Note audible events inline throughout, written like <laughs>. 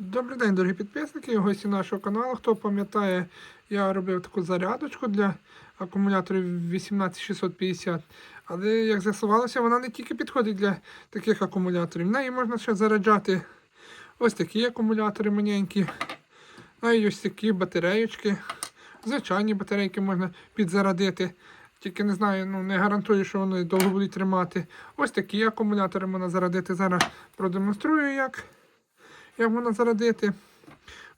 Добрий день, дорогі підписники і гості нашого каналу. Хто пам'ятає, я робив таку зарядочку для акумуляторів 18650. Але як з'ясувалося, вона не тільки підходить для таких акумуляторів. В неї можна ще заряджати ось такі акумулятори маленькі, навіть ось такі батареєчки. Звичайні батарейки можна підзарядити. Тільки не знаю, ну не гарантую, що вони довго будуть тримати. Ось такі акумулятори можна зарядити. Зараз продемонструю як як можна зарядити.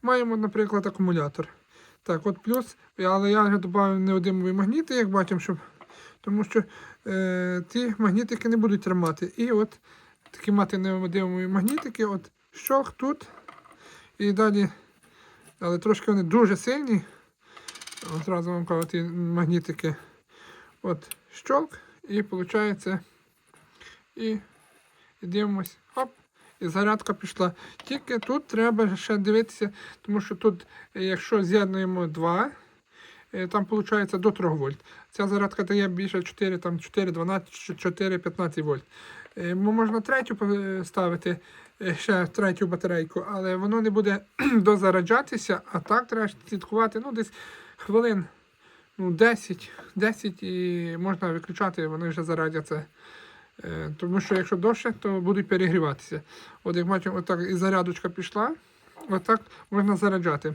Маємо, наприклад, акумулятор. Так, от плюс, але я додав неодимові магніти, як бачимо, щоб, тому що е, ті магнітики не будуть тримати. І от такі мати неодимові магнітики, от щолк тут. І далі, але трошки вони дуже сильні. От Зразу вам кажу, ті магнітики. От щолк, і виходить, і, і дивимось, оп, і зарядка пішла. Тільки тут треба ще дивитися, тому що тут, е, якщо з'єднуємо 2, е, там виходить до 3 вольт. Ця зарядка дає більше 4, там 4, 12, 4, 15 вольт. Е, Можна третю пов- ставити, е, ще третю батарейку, але воно не буде <clears throat> дозаряджатися, а так треба слідкувати ну, десь хвилин ну, 10, 10 і можна виключати, вони вже зарядяться. Е, Тому що якщо довше, то будуть перегріватися. От як бачимо, отак і зарядочка пішла, отак можна заряджати.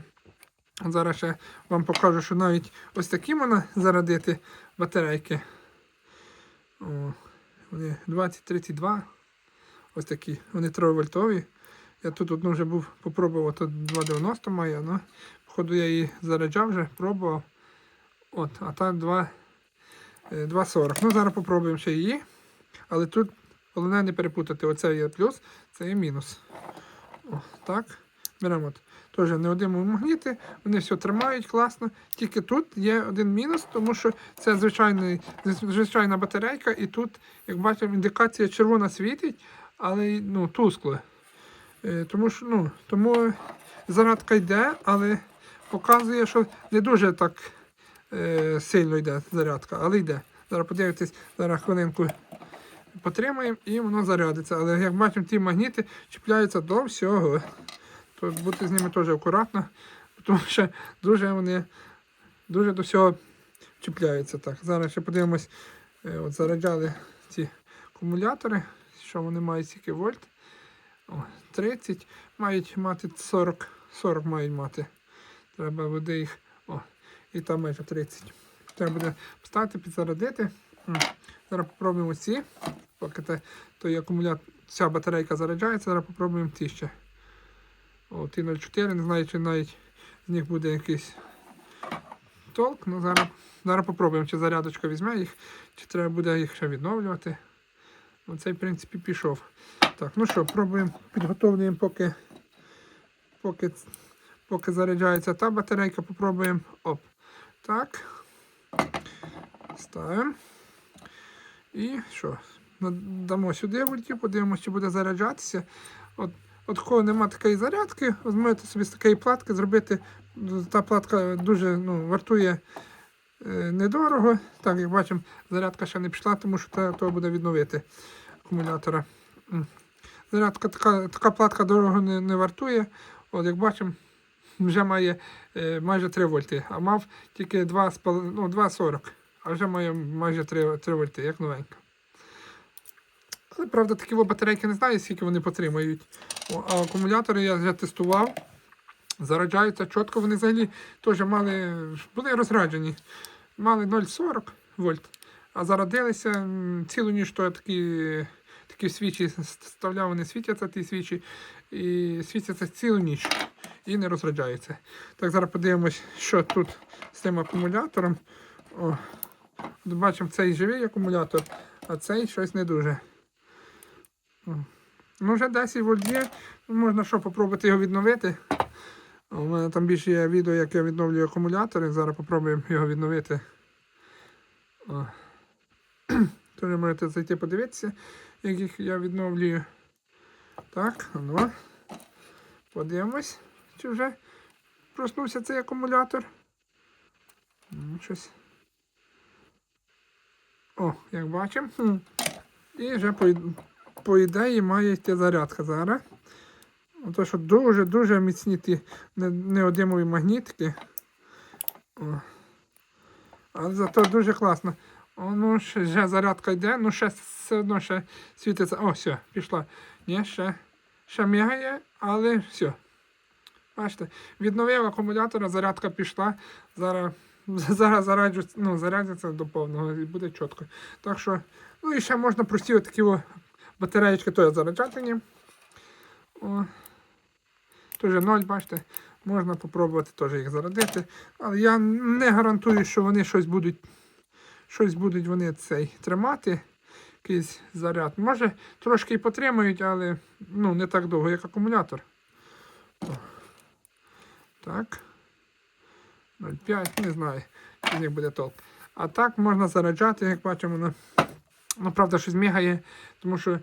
Зараз ще вам покажу, що навіть ось такі можна зарядити батарейки. О, вони 20-32. Ось такі. Вони 3 вольтові. Я тут одну вже був попробував, тут 2,90 має, ну, походу я її заряджав вже, пробував. От, а та 2, е, 2,40. Ну, зараз попробуємо ще її. Але тут головне не перепутати. Оце є плюс, це є мінус. О, так. Беремо от. Теж неодимові магніти, вони все тримають класно. Тільки тут є один мінус, тому що це звичайний, звичайна батарейка, і тут, як бачимо, індикація червона світить, але ну, тускло. Е, Тому що ну, тому зарядка йде, але показує, що не дуже так е, сильно йде зарядка, але йде. Зараз подивитесь, зараз хвилинку потримаємо і воно зарядиться. Але як бачимо, ті магніти чіпляються до всього. То бути з ними теж акуратно, тому що дуже вони дуже до всього чіпляються. Так. Зараз ще подивимось, е, от заряджали ці акумулятори, що вони мають скільки вольт. О, 30, мають мати 40, 40 мають мати. Треба буде їх. О, і там майже 30. Треба буде встати, підзарядити. Зараз попробуємо ці. Поки те, той акумулятор, ця батарейка заряджається, зараз попробуємо ті ще. О, ті 04, не знаю, чи навіть з них буде якийсь толк. Ну, зараз, зараз попробуємо, чи зарядочка візьме їх, чи треба буде їх ще відновлювати. Оцей, в принципі, пішов. Так, ну що, пробуємо, підготовлюємо, поки, поки, поки заряджається та батарейка, попробуємо. Оп. Так. Ставимо. І що? Дамо сюди вольтів, подивимося, чи буде заряджатися. От, от кого нема такої зарядки, зможете собі з такої платки зробити. Та платка дуже ну, вартує е, недорого. Так, як бачимо, зарядка ще не пішла, тому що треба того буде відновити акумулятора. Зарядка така, така платка дорого не, не вартує. От як бачимо, вже має е, майже 3 вольти, а мав тільки 2,5 ну, 2,40, а вже має майже 3, 3 вольти, як новенька. Але правда, такі батарейки не знаю, скільки вони потримають. А акумулятори я вже тестував. Заряджаються чітко, вони взагалі теж мали, були розраджені. Мали 0,40 вольт, а зарядилися м, цілу ніч то такі, такі свічі вставляв, вони світяться ті свічі, і світяться цілу ніч і не розряджаються. Так, зараз подивимось, що тут з цим акумулятором. О, бачимо, цей живий акумулятор, а цей щось не дуже. Ну, вже 10 вольт є, можна що, попробувати його відновити. У мене там більше є відео, як я відновлюю акумулятори. Зараз попробуємо його відновити. О. <clears throat> Теж можете зайти подивитися, як їх я відновлюю. Так, ну. Подивимось, чи вже проснувся цей акумулятор. Ну, щось. О, як бачимо. І вже по, ід- по ідеї має йти зарядка зараз. Ото що дуже-дуже міцні ті неодимові магнітики. О. Але зато дуже класно. О, ну, ще, зарядка йде, ну ще все одно ще світиться. О, все, пішла. Ні, ще, ще мігає, але все. Бачите, відновив акумулятор, зарядка пішла. Зараз, <laughs> зараз зараджу, ну, зарядиться до повного і буде чітко. Так що, ну і ще можна прості такі о, батареєчки теж заряджати. О. Теж ноль, бачите, можна попробувати теж їх зарядити. Але я не гарантую, що вони щось будуть, щось будуть вони цей тримати. Якийсь заряд. Може, трошки і потримають, але ну, не так довго, як акумулятор. О. Так. 0,5, не знаю, з них буде толк. А так можна заряджати, як бачимо, ну, ну правда, щось мігає, тому що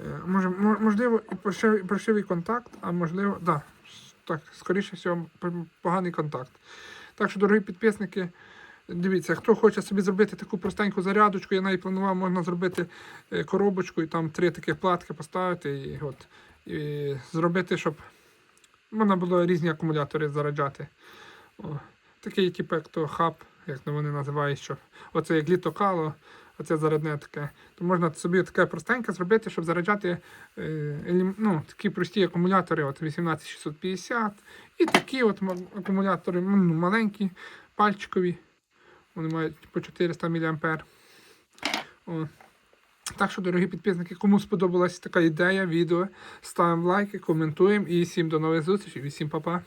Е, Може, можливо, і паршивий, контакт, а можливо, да, так, скоріше всього, поганий контакт. Так що, дорогі підписники, дивіться, хто хоче собі зробити таку простеньку зарядочку, я навіть планував, можна зробити е, коробочку і там три таких платки поставити і, от, і зробити, щоб можна було різні акумулятори заряджати. О, такий, типу, як то хаб, як вони називають, що оце як літокало, оце зарядне таке. То можна собі таке простеньке зробити, щоб заряджати е, ну, такі прості акумулятори, от 18650. І такі от акумулятори ну, маленькі, пальчикові. Вони мають по 400 мА. О. Так що, дорогі підписники, кому сподобалась така ідея, відео, ставимо лайки, коментуємо і всім до нових зустрічей, всім па-па.